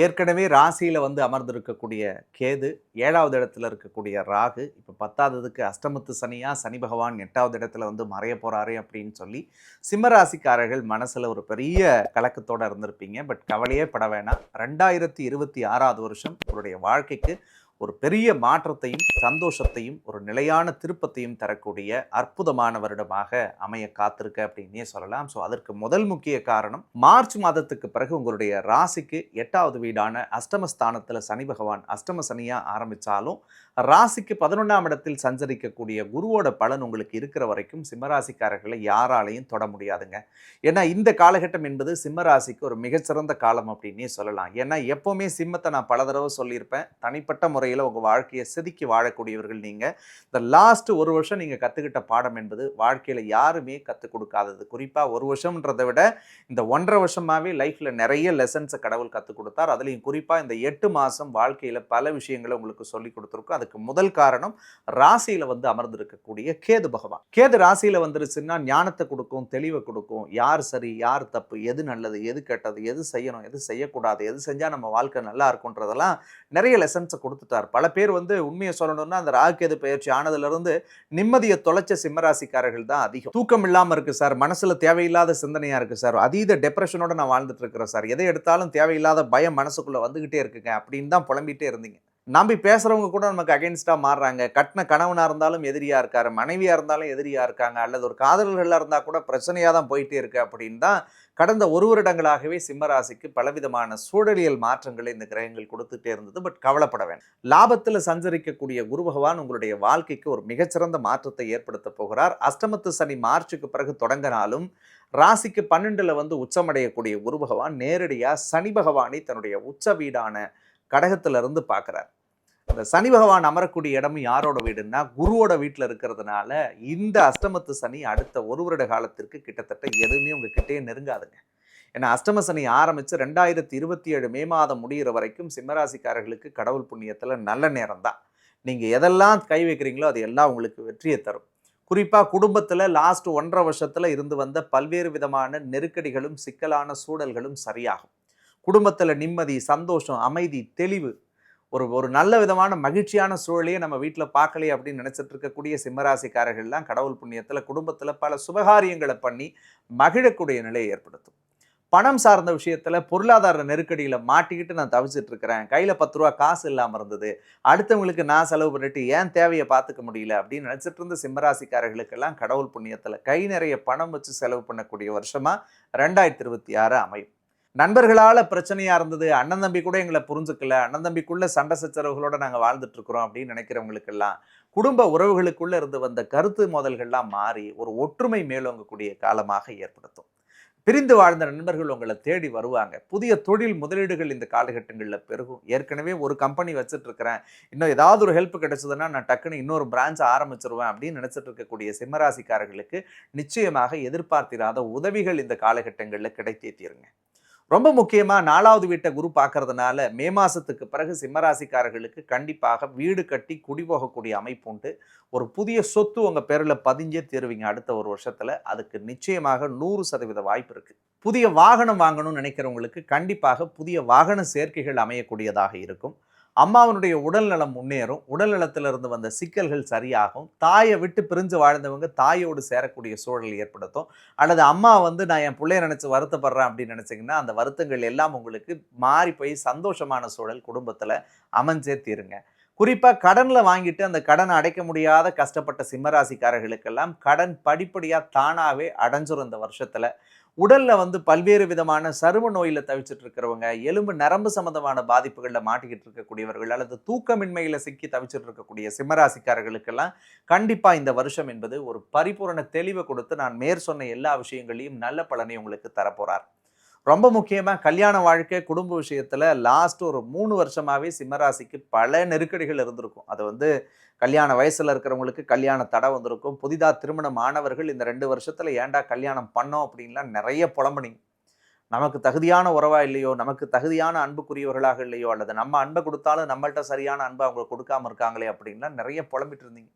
ஏற்கனவே ராசியில் வந்து அமர்ந்திருக்கக்கூடிய கேது ஏழாவது இடத்துல இருக்கக்கூடிய ராகு இப்போ பத்தாவதுக்கு அஷ்டமத்து சனியாக சனி பகவான் எட்டாவது இடத்துல வந்து மறைய போகிறாரு அப்படின்னு சொல்லி சிம்ம ராசிக்காரர்கள் ஒரு பெரிய கலக்கத்தோடு இருந்திருப்பீங்க. பட் கவலையே பட வேணாம். ரெண்டாயிரத்தி இருபத்தி ஆறாவது வருஷம் உங்களுடைய வாழ்க்கைக்கு ஒரு பெரிய மாற்றத்தையும் சந்தோஷத்தையும் ஒரு நிலையான திருப்பத்தையும் தரக்கூடிய அற்புதமான வருடமாக அமைய காத்திருக்க அப்படின்னே சொல்லலாம். ஸோ அதற்கு முதல் முக்கிய காரணம் மார்ச் மாதத்துக்கு பிறகு உங்களுடைய ராசிக்கு எட்டாவது வீடான அஷ்டமஸ்தானத்தில் சனி பகவான் அஷ்டம சனியாக ஆரம்பித்தாலும் ராசிக்கு பதினொன்றாம் இடத்தில் சஞ்சரிக்கக்கூடிய குருவோட பலன் உங்களுக்கு இருக்கிற வரைக்கும் சிம்மராசிக்காரர்களை யாராலையும் தொட முடியாதுங்க. ஏன்னா இந்த காலகட்டம் என்பது சிம்மராசிக்கு ஒரு மிகச்சிறந்த காலம் அப்படின்னே சொல்லலாம். ஏன்னா எப்போவுமே சிம்மத்தை நான் பல தடவை சொல்லியிருப்பேன். தனிப்பட்ட முறையில் உங்கள் வாழ்க்கையை செதுக்கி வாழக்கூடியவர்கள் நீங்கள் இந்த லாஸ்ட் ஒரு வருஷம் நீங்கள் கற்றுக்கிட்ட பாடம் என்பது வாழ்க்கையில் யாருமே கற்றுக் கொடுக்காதது. குறிப்பாக ஒரு வருஷம்ன்றதை விட இந்த ஒன்றரை வருஷமாகவே லைஃப்பில் நிறைய லெசன்ஸை கடவுள் கற்றுக் கொடுத்தார். அதுலேயும் குறிப்பாக இந்த எட்டு மாதம் வாழ்க்கையில் பல விஷயங்களை உங்களுக்கு சொல்லி கொடுத்துருக்கோம். அதுக்கு முதல் காரணம் ராசியில் வந்து அமர்ந்திருக்கக்கூடிய கேது பகவான். கேது ராசியில் வந்துருச்சுன்னா ஞானத்தை கொடுக்கும் தெளிவை கொடுக்கும். யார் சரி யார் தப்பு எது நல்லது எது கெட்டது எது செய்யணும் எது செய்யக்கூடாது எது செஞ்சால் நம்ம வாழ்க்கை நல்லா இருக்குன்றதெல்லாம் நிறைய லெசன்ஸை கொடுத்துட்டார். பல பேர் வந்து உண்மையை சொல்லணும்னா அந்த ராகுகேது பயிற்சி ஆனதுலேருந்து நிம்மதியை தொலைச்ச சிம்மராசிக்காரர்கள் தான் அதிகம். தூக்கம் இல்லாமல் இருக்குது சார். மனசில் தேவையில்லாத சிந்தனையாக இருக்குது சார். அதீத டெப்ரெஷனோட நான் வாழ்ந்துட்டு இருக்கிறேன் சார். எதை எடுத்தாலும் தேவையில்லாத பயம் மனசுக்குள்ளே வந்துக்கிட்டே இருக்குங்க. அப்படின்னு தான் புலம்பிகிட்டே இருந்தீங்க. நம்பி பேசுகிறவங்க கூட நமக்கு அகென்ஸ்டாக மாறுறாங்க. கட்டின கணவனாக இருந்தாலும் எதிரியாக இருக்காரு. மனைவியாக இருந்தாலும் எதிரியாக இருக்காங்க. அல்லது ஒரு காதலர்களாக இருந்தால் கூட பிரச்சனையாக தான் போயிட்டே இருக்கு அப்படின்னு தான் கடந்த ஒரு வருடங்களாகவே சிம்மராசிக்கு பலவிதமான சூழலியல் மாற்றங்களை இந்த கிரகங்கள் கொடுத்துட்டே இருந்தது பட் கவலைப்பட வேண்டாம் லாபத்தில் சஞ்சரிக்கக்கூடிய குரு பகவான் உங்களுடைய வாழ்க்கைக்கு ஒரு மிகச்சிறந்த மாற்றத்தை ஏற்படுத்த போகிறார். அஷ்டமத்து சனி மார்ச்சுக்கு பிறகு தொடங்கினாலும் ராசிக்கு பன்னெண்டில் வந்து உச்சமடையக்கூடிய குரு பகவான் நேரடியாக சனி பகவானை தன்னுடைய உச்ச வீடான கடகத்திலிருந்து பார்க்குறார். அந்த சனி பகவான் அமரக்கூடிய இடமும் யாரோட வீடுன்னா குருவோட வீட்டில் இருக்கிறதுனால இந்த அஷ்டமத்து சனி அடுத்த ஒரு வருட காலத்திற்கு கிட்டத்தட்ட எதுவுமே உங்ககிட்டே நெருங்காதுங்க. ஏன்னா அஷ்டம சனி ஆரம்பித்து ரெண்டாயிரத்தி இருபத்தி ஏழு மே மாதம் முடிகிற வரைக்கும் சிம்மராசிக்காரர்களுக்கு கடவுள் புண்ணியத்தில் நல்ல நேரம் தான் நீங்கள் எதெல்லாம் கை வைக்கிறீங்களோ அது எல்லாம் உங்களுக்கு வெற்றியை தரும். குறிப்பாக குடும்பத்தில் லாஸ்ட் ஒன்றரை வருஷத்தில் இருந்து வந்த பல்வேறு விதமான நெருக்கடிகளும் சிக்கலான சூழல்களும் சரியாகும். குடும்பத்தில் நிம்மதி சந்தோஷம் அமைதி தெளிவு ஒரு ஒரு நல்ல விதமான மகிழ்ச்சியான சூழலையே நம்ம வீட்டில் பார்க்கலையே அப்படின்னு நினச்சிட்டு இருக்கக்கூடிய சிம்மராசிக்காரர்கள்லாம் கடவுள் புண்ணியத்தில் குடும்பத்தில் பல சுபகாரியங்களை பண்ணி மகிழக்கூடிய நிலையை ஏற்படுத்தும். பணம் சார்ந்த விஷயத்தில் பொருளாதார நெருக்கடியில் மாட்டிக்கிட்டு நான் தவிச்சிட்டு இருக்கிறேன் கையில் பத்து ரூபா காசு இல்லாமல் இருந்தது. அடுத்தவங்களுக்கு நான் செலவு பண்ணிட்டு ஏன் தேவையை பார்த்துக்க முடியல அப்படின்னு நினச்சிட்டு இருந்த சிம்மராசிக்காரர்களுக்கெல்லாம் கடவுள் புண்ணியத்தில் கை நிறைய பணம் வச்சு செலவு பண்ணக்கூடிய வருஷமாக ரெண்டாயிரத்தி இருபத்தி ஆறு அமையும். நண்பர்களால் பிரச்சனையாக இருந்தது அண்ணன் தம்பி கூட எங்களை புரிஞ்சுக்கல அண்ணன் தம்பிக்குள்ளே சண்டை சச்சரவுகளோட நாங்கள் வாழ்ந்துட்டுருக்குறோம் அப்படின்னு நினைக்கிறவங்களுக்கெல்லாம் குடும்ப உறவுகளுக்குள்ளே இருந்து வந்த கருத்து மோதல்கள்லாம் மாறி ஒரு ஒற்றுமை மேலோங்கக்கூடிய காலமாக ஏற்படுத்தும். பிரிந்து வாழ்ந்த நண்பர்கள் உங்களை தேடி வருவாங்க. புதிய தொழில் முதலீடுகள் இந்த காலகட்டங்களில் பெருகும். ஏற்கனவே ஒரு கம்பெனி வச்சுட்ருக்கிறேன் இன்னும் ஏதாவது ஒரு ஹெல்ப் கிடைச்சதுன்னா நான் டக்குன்னு இன்னொரு பிரான்ச் ஆரம்பிச்சிருவேன் அப்படின்னு நினச்சிட்டு இருக்கக்கூடிய சிம்மராசிக்காரர்களுக்கு நிச்சயமாக எதிர்பார்த்திராத உதவிகள் இந்த காலகட்டங்களில் கிடைத்தே தீருங்க ரொம்ப முக்கியமாக நாலாவது வீட்டை குரு பார்க்கறதுனால மே மாதத்துக்கு பிறகு சிம்மராசிக்காரர்களுக்கு கண்டிப்பாக வீடு கட்டி குடிபோகக்கூடிய அமைப்பு உண்டு. ஒரு புதிய சொத்து உங்கள் பேரில் பதிஞ்சே தீருவீங்க அடுத்த ஒரு வருஷத்தில். அதுக்கு நிச்சயமாக நூறு சதவீத வாய்ப்பு இருக்குது புதிய வாகனம் வாங்கணும்னு நினைக்கிறவங்களுக்கு கண்டிப்பாக புதிய வாகன சேர்க்கைகள் அமையக்கூடியதாக இருக்கும். அம்மாவனுடைய உடல்நலம் முன்னேறும் உடல்நலத்திலிருந்து வந்த சிக்கல்கள் சரியாகும் தாயை விட்டு பிரிஞ்சு வாழ்ந்தவங்க தாயோடு சேரக்கூடிய சூழல் ஏற்படுத்தும். அல்லது அம்மா வந்து நான் என் பிள்ளைய நினச்சி வருத்தப்படுறேன் அப்படின்னு நினச்சிங்கன்னா அந்த வருத்தங்கள் எல்லாம் உங்களுக்கு மாறி போய் சந்தோஷமான சூழல் குடும்பத்தில் அமைஞ்சே தீருங்க. குறிப்பாக கடனில் வாங்கிட்டு அந்த கடனை அடைக்க முடியாத கஷ்டப்பட்ட சிம்மராசிக்காரர்களுக்கெல்லாம் கடன் படிப்படியாக தானாகவே அடைஞ்சிரும் இந்த வருஷத்தில். உடல்ல வந்து பல்வேறு விதமான சரும நோயில தவிச்சிட்டு இருக்கிறவங்க எலும்பு நரம்பு சம்பந்தமான பாதிப்புகளில் மாட்டிக்கிட்டு இருக்கக்கூடியவர்கள் அல்லது தூக்கமின்மையில சிக்கி தவிச்சிட்டு இருக்கக்கூடிய சிம்மராசிக்காரர்களுக்கெல்லாம் கண்டிப்பா இந்த வருஷம் என்பது ஒரு பரிபூரண தெளிவை கொடுத்து நான் மேற் சொன்ன எல்லா விஷயங்களையும் நல்ல பலனை உங்களுக்கு தரப்போறார். ரொம்ப முக்கியமாக கல்யாண வாழ்க்கை குடும்ப விஷயத்தில் லாஸ்ட் ஒரு மூணு வருஷமாகவே சிம்மராசிக்கு பல நெருக்கடிகள் இருந்திருக்கும். அது வந்து கல்யாண வயசில் இருக்கிறவங்களுக்கு கல்யாண தடை வந்திருக்கும். புதிதாக திருமணம் ஆனவர்கள் இந்த ரெண்டு வருஷத்தில் ஏன்டா கல்யாணம் பண்ணோம் அப்படின்லாம் நிறைய புலம்புனீங்க. நமக்கு தகுதியான உறவா இல்லையோ நமக்கு தகுதியான அன்புக்குரியவர்களாக இல்லையோ அல்லது நம்ம அன்பை கொடுத்தாலும் நம்மள்கிட்ட சரியான அன்பை அவங்க கொடுக்காம இருக்காங்களே அப்படின்லாம் நிறைய புலம்பிட்டு இருந்தீங்க.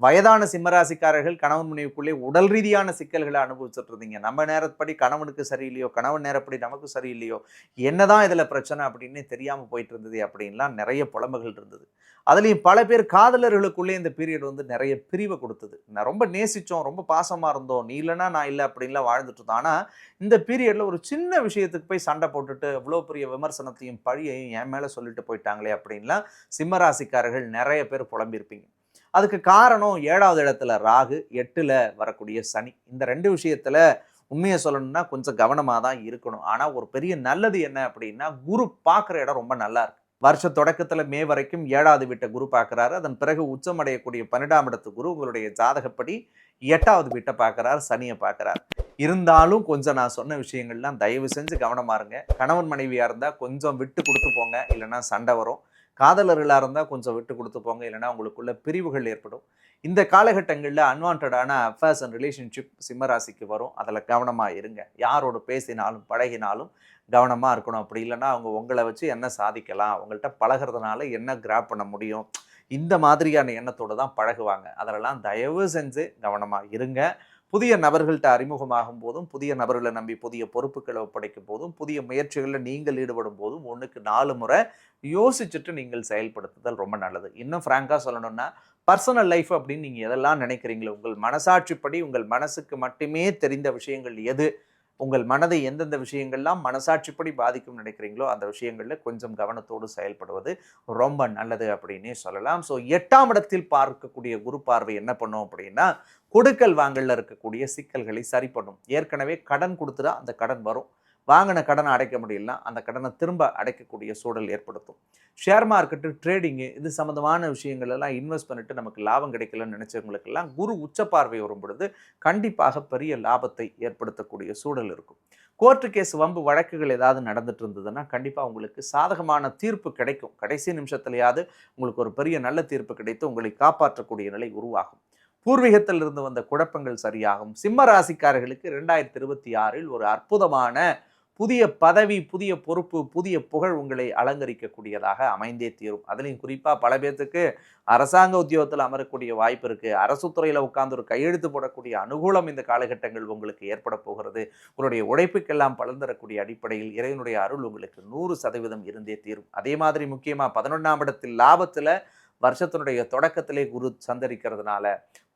வயதான சிம்மராசிக்காரர்கள் கணவன் மனைவிக்குள்ளே உடல் ரீதியான சிக்கல்களை அனுபவிச்சுட்டு இருந்தீங்க நம்ம நேரப்படி கணவனுக்கு சரியில்லையோ கணவன் நேரப்படி நமக்கு சரியில்லையோ என்னதான் இதில் பிரச்சனை அப்படின்னு தெரியாமல் போயிட்டு இருந்தது அப்படின்லாம் நிறைய புலம்புகள் இருந்தது. அதுலேயும் பல பேர் காதலர்களுக்குள்ளே இந்த பீரியட் வந்து நிறைய பிரிவை கொடுத்தது. நான் ரொம்ப நேசித்தோம் ரொம்ப பாசமாக இருந்தோம் நீ இல்லைன்னா நான் இல்லை அப்படின்லாம் வாழ்ந்துட்டு இருந்தோம் ஆனால் இந்த பீரியடில் ஒரு சின்ன விஷயத்துக்கு போய் சண்டை போட்டுட்டு இவ்வளோ பெரிய விமர்சனத்தையும் பழியையும் என் மேலே சொல்லிட்டு போயிட்டாங்களே அப்படின்லாம் சிம்மராசிக்காரர்கள் நிறைய பேர் புலம்பியிருப்பீங்க. அதுக்கு காரணம் ஏழாவது இடத்துல ராகு எட்டில் வரக்கூடிய சனி. இந்த ரெண்டு விஷயத்தில் உண்மையை சொல்லணும்னா கொஞ்சம் கவனமாக தான் இருக்கணும். ஆனால் ஒரு பெரிய நல்லது என்ன அப்படின்னா குரு பார்க்குற இடம் ரொம்ப நல்லா இருக்கு. வருஷ தொடக்கத்தில் மே வரைக்கும் ஏழாவது வீட்டை குரு பார்க்குறாரு. அதன் பிறகு உச்சமடையக்கூடிய பன்னெண்டாம் இடத்து குரு உங்களுடைய ஜாதகப்படி எட்டாவது வீட்டை பார்க்குறாரு சனியை பார்க்குறாரு. இருந்தாலும் கொஞ்சம் நான் சொன்ன விஷயங்கள்லாம் தயவு செஞ்சு கவனமா இருங்க. கணவன் மனைவியாக இருந்தால் கொஞ்சம் விட்டு கொடுத்து போங்க. இல்லைன்னா சண்டை வரும். காதலர்களாக இருந்தால் கொஞ்சம் விட்டு கொடுத்து போங்க. இல்லைன்னா உங்களுக்குள்ள பிரிவுகள் ஏற்படும். இந்த காலகட்டங்களில் அன்வான்டான அஃபேர்ஸ் அண்ட் ரிலேஷன்ஷிப் சிம்மராசிக்கு வரும். அதில் கவனமாக இருங்க. யாரோட பேசினாலும் பழகினாலும் கவனமாக இருக்கணும். அப்படி இல்லைன்னா அவங்க உங்களை வச்சு என்ன சாதிக்கலாம்? அவங்கள்ட்ட பழகிறதுனால என்ன கிராப் பண்ண முடியும்? இந்த மாதிரியான எண்ணத்தோடு தான் பழகுவாங்க. அதிலெல்லாம் தயவு செஞ்சு கவனமாக இருங்க. புதிய நபர்கள்ட்ட அறிமுகமாகும் போதும் புதிய நபர்களை நம்பி புதிய பொறுப்புகளை ஒப்படைக்கும் போதும் புதிய முயற்சிகளில் நீங்கள் ஈடுபடும் போதும் ஒன்றுக்கு நாலு முறை யோசிச்சுட்டு நீங்கள் செயல்படுத்துதல் ரொம்ப நல்லது. இன்னும் ஃப்ராங்காக சொல்லணும்னா பர்சனல் லைஃப் அப்படின்னு நீங்கள் எதெல்லாம் நினைக்கிறீங்களோ உங்கள் மனசாட்சிப்படி உங்கள் மனசுக்கு மட்டுமே தெரிந்த விஷயங்கள் எது உங்கள் மனதை எந்தெந்த விஷயங்கள்லாம் மனசாட்சிப்படி பாதிக்கும் நினைக்கிறீங்களோ அந்த விஷயங்களில் கொஞ்சம் கவனத்தோடு செயல்படுவது ரொம்ப நல்லது அப்படின்னே சொல்லலாம். ஸோ எட்டாம் இடத்தில் பார்க்கக்கூடிய குரு பார்வை என்ன பண்ணும் அப்படின்னா கொடுக்கல் வாங்கலில் இருக்கக்கூடிய சிக்கல்களை சரி பண்ணும் ஏற்கனவே கடன் கொடுத்துட்டா அந்த கடன் வரும். வாங்கின கடனை அடைக்க முடியலனா அந்த கடனை திரும்ப அடைக்கக்கூடிய சூழல் ஏற்படுத்தும். ஷேர் மார்க்கெட்டு ட்ரேடிங்கு இது சம்மந்தமான விஷயங்கள் எல்லாம் இன்வெஸ்ட் பண்ணிட்டு நமக்கு லாபம் கிடைக்கலன்னு நினச்சவங்களுக்கெல்லாம் குரு உச்ச பார்வை வரும் பொழுது கண்டிப்பாக பெரிய லாபத்தை ஏற்படுத்தக்கூடிய சூழல் இருக்கும். கோர்ட்டு கேஸ் வம்பு வழக்குகள் ஏதாவது நடந்துட்டு இருந்ததுன்னா கண்டிப்பாக உங்களுக்கு சாதகமான தீர்ப்பு கிடைக்கும். கடைசி நிமிஷத்துலையாவது உங்களுக்கு ஒரு பெரிய நல்ல தீர்ப்பு கிடைத்து உங்களை காப்பாற்றக்கூடிய நிலை உருவாகும். பூர்வீகத்தில் இருந்து வந்த குழப்பங்கள் சரியாகும். சிம்ம ராசிக்காரர்களுக்கு ரெண்டாயிரத்தி இருபத்தி ஆறில் ஒரு அற்புதமான புதிய பதவி புதிய பொறுப்பு புதிய புகழ் உங்களை அலங்கரிக்கக்கூடியதாக அமைந்தே தீரும். அதுலேயும் குறிப்பாக பல பேர்த்துக்கு அரசாங்க உத்தியோகத்தில் அமரக்கூடிய வாய்ப்பு இருக்குது அரசு துறையில் உட்கார்ந்து ஒரு கையெழுத்து போடக்கூடிய அனுகூலம் இந்த காலகட்டங்கள் உங்களுக்கு ஏற்பட போகிறது. உங்களுடைய உழைப்புக்கெல்லாம் பலன் தரக்கூடிய அடிப்படையில் இறைவனுடைய அருள் உங்களுக்கு நூறு சதவீதம் இருந்தே தீரும். அதே மாதிரி முக்கியமாக பதினொன்றாம் இடத்தில் லாபத்தில் வருஷத்தினுடைய தொடக்கத்திலே குரு சந்தரிக்கிறதுனால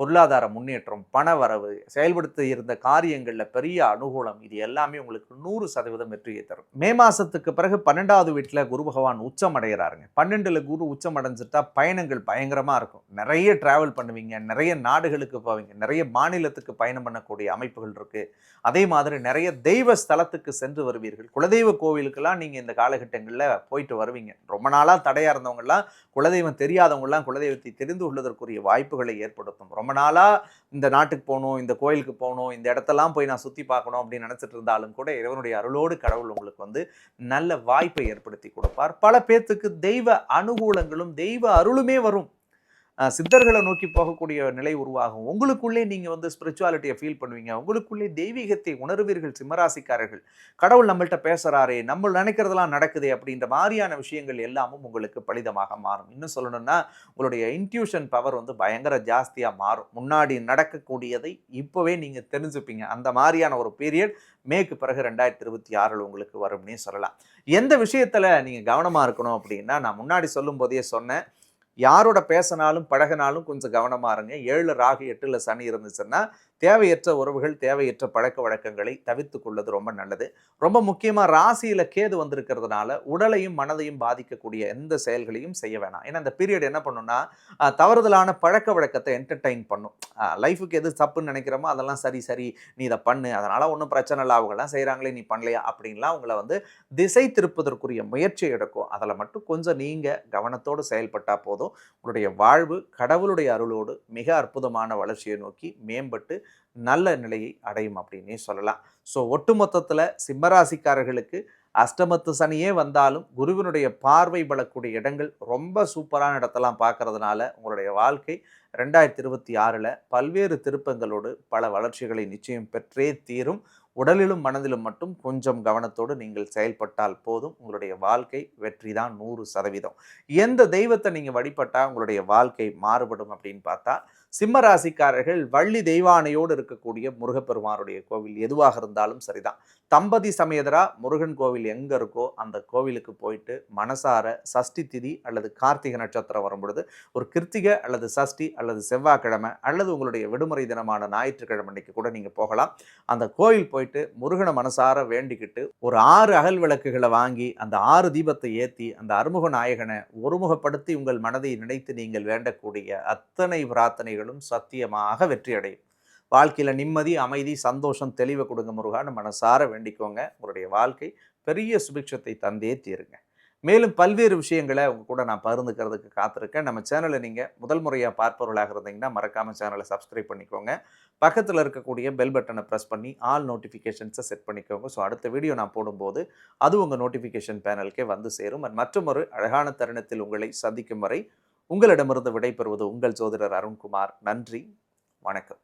பொருளாதார முன்னேற்றம் பண வரவு செயல்படுத்த இருந்த காரியங்களில் பெரிய அனுகூலம் இது எல்லாமே உங்களுக்கு நூறு சதவீதம் வெற்றியை தரும். மே மாதத்துக்கு பிறகு பன்னெண்டாவது வீட்டில் குரு பகவான் உச்சம் அடைகிறாருங்க பன்னெண்டில் குரு உச்சம் அடைஞ்சிட்டா பயணங்கள் பயங்கரமாக இருக்கும். நிறைய ட்ராவல் பண்ணுவீங்க நிறைய நாடுகளுக்கு போவீங்க நிறைய மாநிலத்துக்கு பயணம் பண்ணக்கூடிய அமைப்புகள் இருக்குது அதே மாதிரி நிறைய தெய்வ ஸ்தலத்துக்கு சென்று வருவீர்கள். குலதெய்வ கோவிலுக்கெல்லாம் நீங்கள் இந்த காலகட்டங்களில் போயிட்டு வருவீங்க. ரொம்ப நாளாக தடையாக இருந்தவங்கலாம் குலதெய்வம் தெரியாதவங்கலாம் குலதெய்வத்தை தெரிந்து கொள்வதற்குரிய வாய்ப்புகளை ஏற்படுத்தும். ரொம்ப நாளாக இந்த நாட்டுக்கு போகணும் இந்த கோயிலுக்கு போகணும் இந்த இடத்தெல்லாம் போய் நான் சுற்றி பார்க்கணும் அப்படின்னு நினச்சிட்டு இருந்தாலும் கூட இறைவனுடைய அருளோடு கடவுள் உங்களுக்கு வந்து நல்ல வாய்ப்பை ஏற்படுத்தி கொடுப்பார். பல பேர்த்துக்கு தெய்வ அனுகூலங்களும் தெய்வ அருளுமே வரும். சித்தர்களை நோக்கி போகக்கூடிய நிலை உருவாகும். உங்களுக்குள்ளே நீங்கள் வந்து ஸ்பிரிச்சுவாலிட்டியை ஃபீல் பண்ணுவீங்க. உங்களுக்குள்ளே தெய்வீகத்தை உணர்வீர்கள் சிம்மராசிக்காரர்கள். கடவுள் நம்மள்கிட்ட பேசுகிறாரே நம்ம நினைக்கிறதெல்லாம் நடக்குது அப்படின்ற மாதிரியான விஷயங்கள் எல்லாமும் உங்களுக்கு பலிதமாக மாறும். இன்னும் சொல்லணும்னா உங்களுடைய இன்ட்யூஷன் பவர் வந்து பயங்கர ஜாஸ்தியாக மாறும். முன்னாடி நடக்கக்கூடியதை இப்போவே நீங்கள் தெரிஞ்சுப்பீங்க. அந்த மாதிரியான ஒரு பீரியட் மேற்கு பிறகு ரெண்டாயிரத்தி இருபத்தி ஆறில் உங்களுக்கு வரும்னே சொல்லலாம். எந்த விஷயத்தில் நீங்கள் கவனமாக இருக்கணும் அப்படின்னா நான் முன்னாடி சொல்லும் போதே சொன்னேன். யாரோட பேசினாலும் பழகினாலும் கொஞ்சம் கவனமாக இருங்க. ஏழு ராகு எட்டில் சனி இருந்துச்சுன்னா தேவையற்ற உறவுகள் தேவையற்ற பழக்க வழக்கங்களை தவிர்த்து கொள்வது ரொம்ப நல்லது. ரொம்ப முக்கியமாக ராசியில் கேது வந்திருக்கிறதுனால உடலையும் மனதையும் பாதிக்கக்கூடிய எந்த செயல்களையும் செய்ய வேணாம். ஏன்னா அந்த பீரியட் என்ன பண்ணுன்னா தவறுதலான பழக்க வழக்கத்தை என்டர்டைன் பண்ணும். லைஃபுக்கு எது தப்புன்னு நினைக்கிறோமோ அதெல்லாம் சரி சரி நீ இதை பண்ணு அதனால் ஒன்றும் பிரச்சனை இல்லை அவங்களாம் செய்கிறாங்களே நீ பண்ணலையா அப்படின்லாம் உங்களை வந்து திசை திருப்பதற்குரிய முயற்சி எடுக்கும். அதில் மட்டும் கொஞ்சம் நீங்கள் கவனத்தோடு செயல்பட்டால் போதும். உங்களுடைய வாழ்வு கடவுளுடைய அருளோடு மிக அற்புதமான வளர்ச்சியை நோக்கி மேம்பட்டு நல்ல நிலையை அடையும் அப்படின்னே சொல்லலாம். ஸோ ஒட்டுமொத்தத்தில் சிம்மராசிக்காரர்களுக்கு அஷ்டமத்து சனியே வந்தாலும் குருவினுடைய பார்வை பலக்கூடிய இடங்கள் ரொம்ப சூப்பரான இடத்தெல்லாம் பார்க்கறதுனால உங்களுடைய வாழ்க்கை ரெண்டாயிரத்தி இருபத்தி ஆறில் பல்வேறு திருப்பங்களோடு பல வளர்ச்சிகளை நிச்சயம் பெற்றே தீரும். உடலிலும் மனதிலும் மட்டும் கொஞ்சம் கவனத்தோடு நீங்கள் செயல்பட்டால் போதும். உங்களுடைய வாழ்க்கை வெற்றி தான் நூறு சதவீதம். எந்த தெய்வத்தை நீங்கள் வழிபட்டால் உங்களுடைய வாழ்க்கை மாறுபடும் அப்படின்னு பார்த்தா சிம்ம ராசிக்காரர்கள் வள்ளி தெய்வானையோடு இருக்கக்கூடிய முருகப்பெருமானுடைய கோவில் எதுவாக இருந்தாலும் சரிதான். தம்பதி சமேதரா முருகன் கோவில் எங்கே இருக்கோ அந்த கோவிலுக்கு போயிட்டு மனசார சஷ்டி திதி அல்லது கார்த்திகை நட்சத்திரம் வரும் பொழுது ஒரு கிருத்திகை அல்லது சஷ்டி அல்லது செவ்வாய்க்கிழமை அல்லது உங்களுடைய விடுமுறை தினமான ஞாயிற்றுக்கிழமை அன்னைக்கு கூட நீங்கள் போகலாம். அந்த கோவில் போயிட்டு முருகனை மனசார வேண்டிக்கிட்டு ஒரு ஆறு அகல் விளக்குகளை வாங்கி அந்த ஆறு தீபத்தை ஏற்றி அந்த அறுமுக நாயகனை ஒருமுகப்படுத்தி உங்கள் மனதை நினைத்து நீங்கள் வேண்டக்கூடிய அத்தனை பிரார்த்தனைகளும் சத்தியமாக வெற்றியடையும். வாழ்க்கையில் நிம்மதி அமைதி சந்தோஷம் தெளிவை கொடுங்க முருகான்னு மனசார வேண்டிக்கோங்க. உங்களுடைய வாழ்க்கை பெரிய சுபிக்ஷத்தை தந்தே தீருங்க. மேலும் பல்வேறு விஷயங்களை உங்கள் கூட நான் பகிர்ந்துக்கிறதுக்கு காத்திருக்கேன். நம்ம சேனலை நீங்கள் முதல் முறையாக பார்ப்பவர்களாக இருந்தீங்கன்னா மறக்காமல் சேனலை சப்ஸ்கிரைப் பண்ணிக்கோங்க. பக்கத்தில் இருக்கக்கூடிய பெல் பட்டனை ப்ரெஸ் பண்ணி ஆல் நோட்டிஃபிகேஷன்ஸை செட் பண்ணிக்கோங்க. ஸோ அடுத்த வீடியோ நான் போடும்போது அது உங்கள் நோட்டிஃபிகேஷன் பேனலுக்கே வந்து சேரும். And மற்றொரு அழகான தருணத்தில் உங்களை சந்திக்கும் வரை உங்களிடமிருந்து விடைபெறுவது உங்கள் ஜோதிடர் அருண்குமார். நன்றி. வணக்கம்.